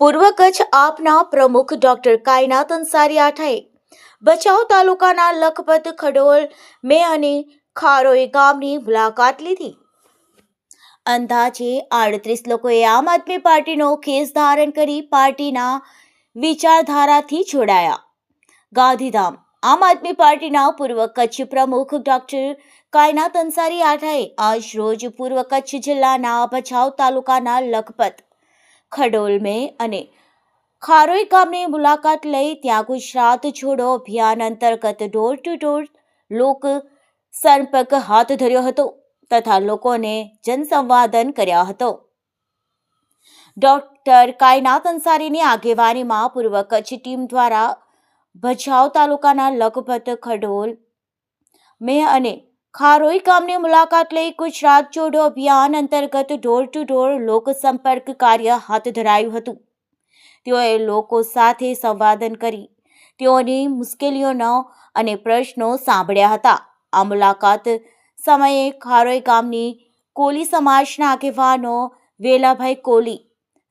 પૂર્વ કચ્છ આપના પ્રમુખ ડોક્ટર કાયનાત અંસારી આઠાએ, ભચાઉ તાલુકાના લખપત ખડોલ મે અને ખારોઈ ગામની મુલાકાત લીધી. અંદાજે આડત્રીસ લોકોએ આમ આદમી પાર્ટીનો કેસ ધારણ કરી પાર્ટીના વિચારધારાથી જોડાયા. ગાંધીધામ, આમ આદમી પાર્ટીના પૂર્વ કચ્છ પ્રમુખ ડોક્ટર કાયનાત અંસારી આઠાએ આજ રોજ પૂર્વ કચ્છ જિલ્લાના ભચાઉ તાલુકાના લખપત ખડોલમે અને ખારોઈ ગામની મુલાકાત લઈ ત્યાં ગુજરાત છોડો અભિયાન અંતર્ગત ડોર ટુ ડોર લોક સંપર્ક હાથ ધર્યો હતો તથા લોકોને જનસંવાદન કર્યા હતો. ડોક્ટર કાયનાથ અંસારીની આગેવાનીમાં પૂર્વ કચ્છ ટીમ દ્વારા ભચાઉ તાલુકાના લખપત ખડોલ મેં અને ખારોઈ ગામની મુલાકાત લઈ ગુજરાત જોડો અભિયાન અંતર્ગત ડોર ટુ ડોર લોકસંપર્ક કાર્ય હાથ ધરાયું હતું. તેઓએ લોકો સાથે સંવાદન કરી. તેઓની મુશ્કેલીઓનો અને પ્રશ્નો સાંભળ્યા હતા. આ મુલાકાત સમયે ખારોઈ ગામની કોલી સમાજના આગેવાનો વેલાભાઈ કોલી,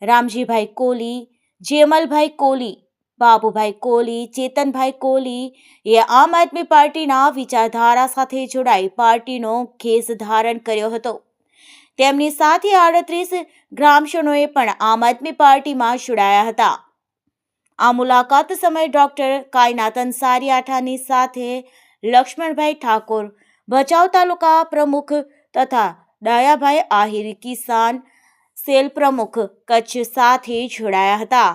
રામજીભાઈ કોલી, જેમલભાઈ કોલી બાબુભાઈ કોહલી, ચેતનભાઈ કોહલી એ આમ આદમી પાર્ટીના વિચારધારા સાથે જોડાઈ પાર્ટીનો કેસ ધારણ કર્યો હતો. તેમની સાથે આડત્રીસ ગ્રામજનોએ પણ આમ આદમી પાર્ટીમાં જોડાયા હતા. આ મુલાકાત સમયે ડોક્ટર કાયનાત અંસારી આઠાની સાથે લક્ષ્મણભાઈ ઠાકોર, ભચાઉ તાલુકા પ્રમુખ તથા ડાયાભાઈ આહિર કિસાન સેલ પ્રમુખ કચ્છ સાથે જોડાયા હતા.